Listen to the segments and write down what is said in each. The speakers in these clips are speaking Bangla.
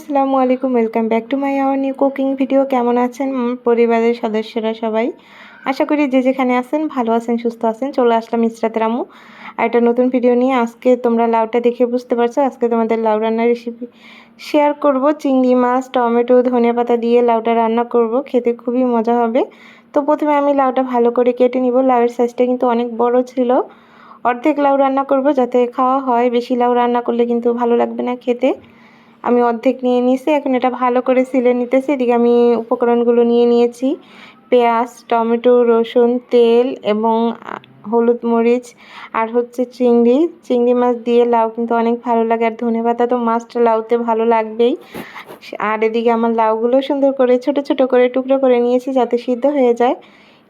আসসালামু আলাইকুম welcome back to my our new cooking video কেমন আছেন পরিবারের সদস্যরা সবাই? আশা করি যে যেখানে আছেন, ভালো আছেন, সুস্থ আছেন, চলে আসলাম ইসরাতের আমু আর একটা নতুন ভিডিও নিয়ে আজকে তোমরা লাউটা দেখে বুঝতে পারছ। আজকে তোমাদের লাউ রান্নার রেসিপি শেয়ার করব। চিংড়ি মাছ, টমেটো ধনে পাতা দিয়ে লাউটা রান্না করব। খেতে খুবই মজা হবে। তো প্রথমে আমি লাউটা ভালো করে কেটে নিব। লাউয়ের সাইজটা কিন্তু অনেক বড় ছিল। অর্ধেক লাউ রান্না করব যাতে খাওয়া হয়। বেশি লাউ রান্না করলে কিন্তু ভালো লাগবে না খেতে। আমি অর্ধেক নিয়ে নিয়েছি, এখন এটা ভালো করে সিলে নিতেছি, এদিকে আমি উপকরণগুলো নিয়ে নিয়েছি। পেঁয়াজ, টমেটো, রসুন, তেল এবং হলুদ মরিচ আর হচ্ছে চিংড়ি। চিংড়ি মাছ দিয়ে লাউ কিন্তু অনেক ভালো লাগে আর ধনে পাতা তো মাছটা লাউতে ভালো লাগবেই। আর এদিকে আমার লাউগুলো সুন্দর করে ছোট ছোট করে টুকরো করে নিয়েছি যাতে সিদ্ধ হয়ে যায়।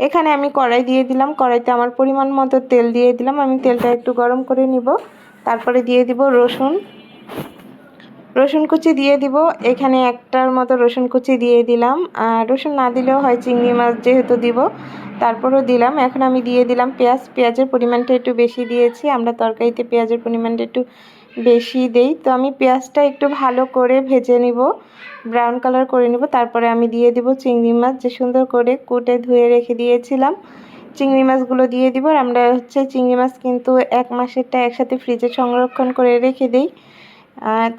এখানে আমি কড়াই দিয়ে দিলাম, কড়াইতে আমার পরিমাণ মতো তেল দিয়ে দিলাম। আমি তেলটা একটু গরম করে নিব, তারপরে দিয়ে দিব রসুন। রসুন কুচি দিয়ে দিব। এখানে একটার মতো রসুন কুচি দিয়ে দিলাম। আর রসুন না দিলেও হয় চিংড়ি মাছ যেহেতু দিব, তারপরও দিলাম। এখন আমি দিয়ে দিলাম পেঁয়াজ। পেঁয়াজের পরিমাণটা একটু বেশি দিয়েছি। আমরা তরকারিতে পেঁয়াজের পরিমাণটা একটু বেশি দেই। তো আমি পেঁয়াজটা একটু ভালো করে ভেজে নিব। ব্রাউন কালার করে নিব। তারপরে আমি দিয়ে দিব চিংড়ি মাছ। যে সুন্দর করে কুটে ধুয়ে রেখে দিয়েছিলাম, চিংড়ি মাছগুলো দিয়ে দিব। আর আমরা হচ্ছে চিংড়ি মাছ কিন্তু এক মাসেরটা একসাথে ফ্রিজে সংরক্ষণ করে রেখে দিই।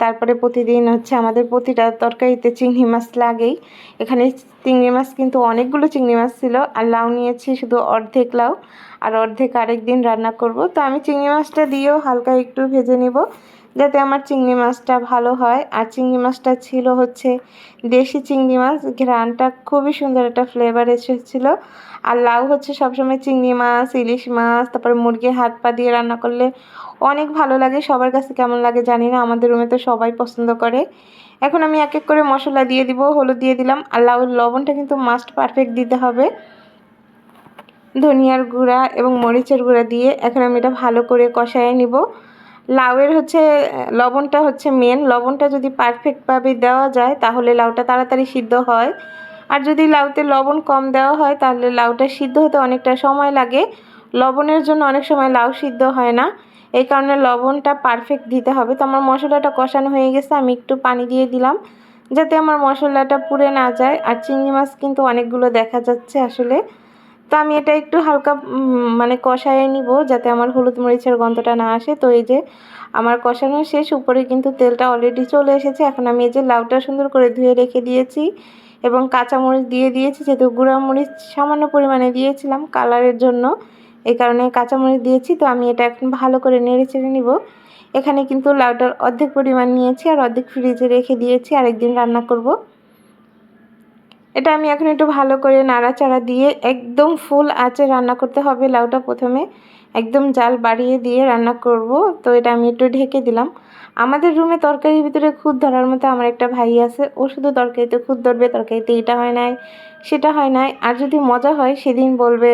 তারপরে প্রতিদিন হচ্ছে আমাদের প্রতিটা তরকারিতে চিংড়ি মাছ লাগেই। এখানে চিংড়ি মাছ কিন্তু অনেকগুলো চিংড়ি মাছ ছিল, আর লাউ নিয়েছি শুধু অর্ধেক লাউ। আর অর্ধেক আরেক দিন রান্না করব। তো আমি চিংড়ি মাছটা দিয়েও হালকা একটু ভেজে নিব, যাতে আমার চিংড়ি মাছটা ভালো হয়। আর চিংড়ি মাছটা ছিল হচ্ছে দেশি চিংড়ি মাছ ঘ্রানটা খুবই সুন্দর একটা ফ্লেভার এসেছিল। আর লাউ হচ্ছে সবসময় চিংড়ি মাছ, ইলিশ মাছ, তারপরে মুরগির হাত পা দিয়ে রান্না করলে অনেক ভালো লাগে। সবার কাছে কেমন লাগে জানি না, আমাদের রুমে তো সবাই পছন্দ করে। এখন আমি এক এক করে মশলা দিয়ে দিব, হলুদ দিয়ে দিলাম। আর লাউর লবণটা কিন্তু মাস্ট পারফেক্ট দিতে হবে। ধনিয়ার গুঁড়া এবং মরিচের গুঁড়া দিয়ে এখন আমি এটা ভালো করে কষায় নিব। লাউয়ের হচ্ছে, লবণটা হচ্ছে মেন লবণটা যদি পারফেক্টভাবে দেওয়া যায়, তাহলে লাউটা তাড়াতাড়ি সিদ্ধ হয়। আর যদি লাউতে লবণ কম দেওয়া হয়, তাহলে লাউটা সিদ্ধ হতে অনেকটা সময় লাগে। লবণের জন্য অনেক সময় লাউ সিদ্ধ হয় না। এই কারণে লবণটা পারফেক্ট দিতে হবে। তো আমার মশলাটা কষানো হয়ে গেছে, আমি একটু পানি দিয়ে দিলাম, যাতে আমার মশলাটা পুড়ে না যায়। আর চিংড়ি মাছ কিন্তু অনেকগুলো দেখা যাচ্ছে আসলে। তো আমি এটা একটু হালকা মানে কষায় নিব যাতে আমার হলুদ মরিচের গন্ধটা না আসে। তো এই যে আমার কষানো শেষ, উপরে কিন্তু তেলটা অলরেডি চলে এসেছে। এখন আমি এই যে লাউটা সুন্দর করে ধুয়ে রেখে দিয়েছি এবং কাঁচামরিচ দিয়ে দিয়েছি। যেহেতু গুঁড়া মরিচ সামান্য পরিমাণে দিয়েছিলাম কালারের জন্য, এই কারণে কাঁচামরিচ দিয়েছি। তো আমি এটা এখন ভালো করে নেড়ে চেড়ে নিব। এখানে কিন্তু লাউটার অর্ধেক পরিমাণ নিয়েছি আর অর্ধেক ফ্রিজে রেখে দিয়েছি। আরেকদিন রান্না করব। এটা আমি এখন একটু ভালো করে নাড়াচাড়া দিয়ে একদম ফুল আঁচে রান্না করতে হবে লাউটা প্রথমে। একদম জাল বাড়িয়ে দিয়ে রান্না করব। তো এটা আমি একটু ঢেকে দিলাম। আমাদের রুমে তরকারির ভিতরে খুদ ধরার মতো আমার একটা ভাই আছে। ও শুধু তরকারিতে খুদ ধরবে, তরকারিতে এটা হয় নাই, সেটা হয় নাই। আর যদি মজা হয়, সেদিন বলবে,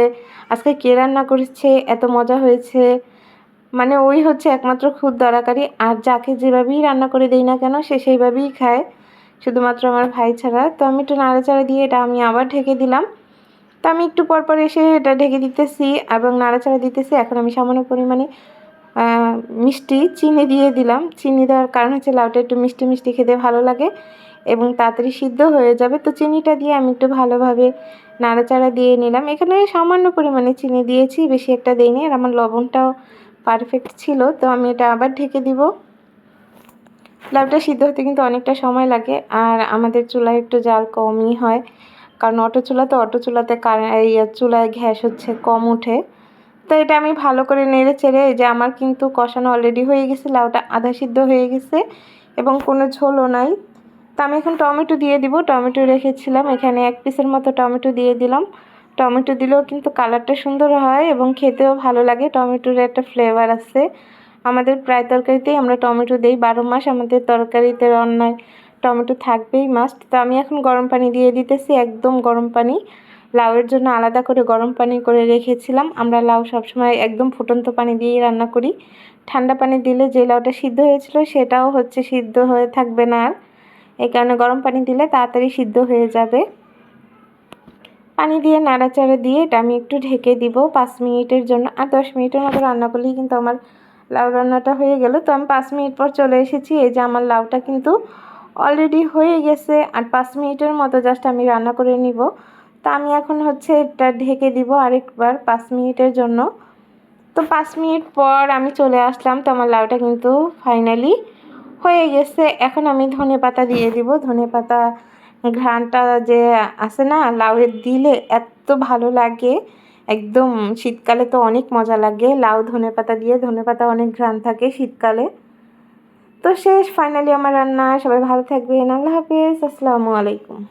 আজকে কে রান্না করেছে? এত মজা হয়েছে। মানে ওই হচ্ছে একমাত্র খুদ দরাকারি আর যাকে যেভাবেই রান্না করে দেই না কেন, সে সেইভাবেই খায়। শুধুমাত্র আমার ভাই ছাড়া। তো আমি একটু নাড়াচাড়া দিয়ে এটা আমি আবার ঢেকে দিলাম। তো আমি একটু পর পর এসে এটা ঢেকে দিতেছি এবং নাড়াচাড়া দিতেছি। এখন আমি সামান্য পরিমাণে মিষ্টি, চিনি দিয়ে দিলাম। চিনি দেওয়ার কারণ হচ্ছে লাউটা একটু মিষ্টি মিষ্টি খেতে ভালো লাগে এবং তাড়াতাড়ি সিদ্ধ হয়ে যাবে। তো চিনিটা দিয়ে আমি একটু ভালোভাবে নাড়াচাড়া দিয়ে নিলাম। এখানে সামান্য পরিমাণে চিনি দিয়েছি, বেশি একটা দিইনি। আর আমার লবণটাও পারফেক্ট ছিল। তো আমি এটা আবার ঢেকে দিব। লাউটা সিদ্ধ হতে কিন্তু অনেকটা সময় লাগে, আর আমাদের চুলায় একটু জাল কমই হয়। কারণ অটো চুলা তো, অটো চুলাতে এই চুলায় ঘ্যাস হচ্ছে, কম ওঠে। তো এটা আমি ভালো করে নেড়ে চেড়ে যে আমার কিন্তু কষানো অলরেডি হয়ে গেছে, লাউটা আধা সিদ্ধ হয়ে গেছে এবং কোনো ঝোলও নাই। তো আমি এখন টমেটো দিয়ে দিব, টমেটো রেখেছিলাম, এখানে এক পিসের মতো টমেটো দিয়ে দিলাম। টমেটো দিলেও কিন্তু কালারটা সুন্দর হয় এবং খেতেও ভালো লাগে, টমেটোর একটা ফ্লেভার আছে। আমাদের প্রায় তরকারিতেই আমরা টমেটো দিই। বারো মাস আমাদের তরকারিতে রান্নায় টমেটো থাকবেই মাস্ট তো আমি এখন গরম পানি দিয়ে দিতেছি, একদম গরম পানি। লাউয়ের জন্য আলাদা করে গরম পানি করে রেখেছিলাম। আমরা লাউ সবসময় একদম ফুটন্ত পানি দিয়েই রান্না করি। ঠান্ডা পানি দিলে যে লাউটা সিদ্ধ হয়েছিল সেটাও হচ্ছে সিদ্ধ হয়ে থাকবে না আর। এই কারণে গরম পানি দিলে তাড়াতাড়ি সিদ্ধ হয়ে যাবে। পানি দিয়ে নাড়াচাড়া দিয়ে এটা আমি একটু ঢেকে দিব পাঁচ মিনিটের জন্য। আর দশ মিনিটের মতো রান্না করলেই কিন্তু আমার লাউ রান্নাটা হয়ে গেল। তো আমি পাঁচ মিনিট পর চলে এসেছি। এই যে আমার লাউটা কিন্তু অলরেডি হয়ে গেছে। আর পাঁচ মিনিটের মতো জাস্ট আমি রান্না করে নিব। তা আমি এখন হচ্ছে এটা ঢেকে দিব আরেকবার পাঁচ মিনিটের জন্য। তো পাঁচ মিনিট পর আমি চলে আসলাম। তো আমার লাউটা কিন্তু ফাইনালি হয়ে গেছে। এখন আমি ধনে পাতা দিয়ে দিব। ধনে পাতা ঘ্রাণটা যে আছে না, লাউয়ের দিলে এত ভালো লাগে। একদম শীতকালে তো অনেক মজা লাগে। লাউ ধনে পাতা দিয়ে ধনে পাতা অনেক ঘ্রাণ থাকে শীতকালে। তো শেষ ফাইনালি আমার রান্না। সবাই ভালো থাকবেন। আল্লাহ হাফিজ। আসসালামু আলাইকুম।